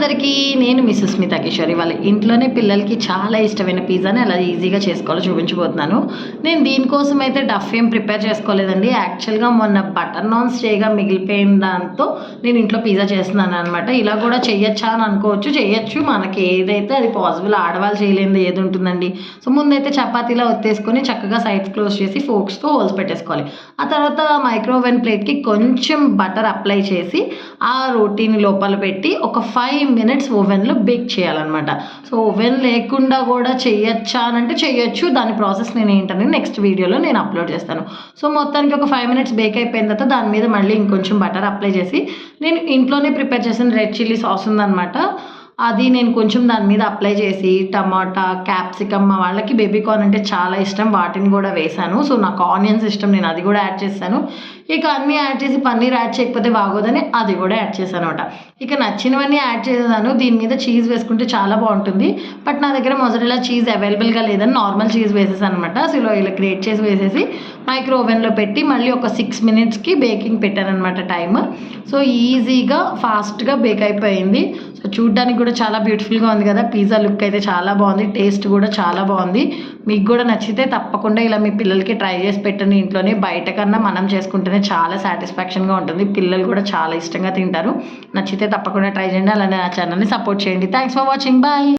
అందరికీ నేను మీ సుస్మిత కిషోర్. వాళ్ళ ఇంట్లోనే పిల్లలకి చాలా ఇష్టమైన పిజ్జాని అలా ఈజీగా చేసుకోవాలో చూపించబోతున్నాను. నేను దీనికోసం అయితే డఫ్ ఏం ప్రిపేర్ చేసుకోలేదండి. యాక్చువల్గా మొన్న బటర్ నాన్స్ చేయగా మిగిలిపోయిన దాంతో నేను ఇంట్లో పిజ్జా చేస్తున్నాను అనమాట ఇలా కూడా చెయ్యొచ్చా అని అనుకోవచ్చు. చేయొచ్చు. మనకి ఏదైతే అది పాసిబుల్ ఆడవాళ్ళు చేయలేనిది ఏది ఉంటుందండి. సో ముందైతే చపాతీలా ఒత్తేసుకొని చక్కగా సైడ్స్ క్లోజ్ చేసి ఫోక్స్తో హోల్స్ పెట్టేసుకోవాలి. ఆ తర్వాత మైక్రోవేవ్ ప్లేట్కి కొంచెం బటర్ అప్లై చేసి ఆ రోటీని లోపల పెట్టి ఒక ఫైవ్ మినిట్స్ ఓవెన్లో బేక్ చేయాలన్నమాట. సో ఓవెన్ లేకుండా కూడా చేయొచ్చా అని అంటే చేయొచ్చు. దాని ప్రాసెస్ నేను ఏంటని నెక్స్ట్ వీడియోలో నేను అప్లోడ్ చేస్తాను. సో మొత్తానికి ఒక ఫైవ్ మినిట్స్ బేక్ అయిపోయిన తర్వాత దాని మీద మళ్ళీ ఇంకొంచెం బటర్ అప్లై చేసి నేను ఇంట్లోనే ప్రిపేర్ చేసిన రెడ్ చిల్లీ సాస్ ఉందన్నమాట. అది నేను కొంచెం దాని మీద అప్లై చేసి టమాటా క్యాప్సికమ్ మా వాళ్ళకి బేబీ కార్న్ అంటే చాలా ఇష్టం. వాటిని కూడా వేశాను. సో నాకు ఆనియన్స్ ఇష్టం. నేను అది కూడా యాడ్ చేశాను ఇక అన్నీ యాడ్ చేసి పన్నీర్ యాడ్ చేయకపోతే బాగోదని అది కూడా యాడ్ చేశాను అనమాట ఇక నచ్చినవన్నీ యాడ్ చేసేదాను దీని మీద చీజ్ వేసుకుంటే చాలా బాగుంటుంది. బట్ నా దగ్గర మొజరెలా చీజ్ అవైలబుల్గా లేదని నార్మల్ చీజ్ వేసేసాను అనమాట సో ఇలా గ్రేట్ చేసి వేసేసి మైక్రో ఓవెన్లో పెట్టి మళ్ళీ ఒక సిక్స్ మినిట్స్కి బేకింగ్ పెట్టాను అనమాట టైమ్ సో ఈజీగా ఫాస్ట్గా బేక్ అయిపోయింది. సో చూడ్డానికి కూడా చాలా బ్యూటిఫుల్గా ఉంది కదా. పిజ్జా లుక్ అయితే చాలా బాగుంది. టేస్ట్ కూడా చాలా బాగుంది. మీకు కూడా నచ్చితే తప్పకుండా ఇలా మీ పిల్లలకి ట్రై చేసి పెట్టండి ఇంట్లోనే. బయట కన్నా మనం చేసుకుంటేనే చాలా సాటిస్ఫాక్షన్గా ఉంటుంది. పిల్లలు కూడా చాలా ఇష్టంగా తింటారు. నచ్చితే తప్పకుండా ట్రై చేయండి. అలానే నా ఛానల్ని సపోర్ట్ చేయండి. Thanks for watching bye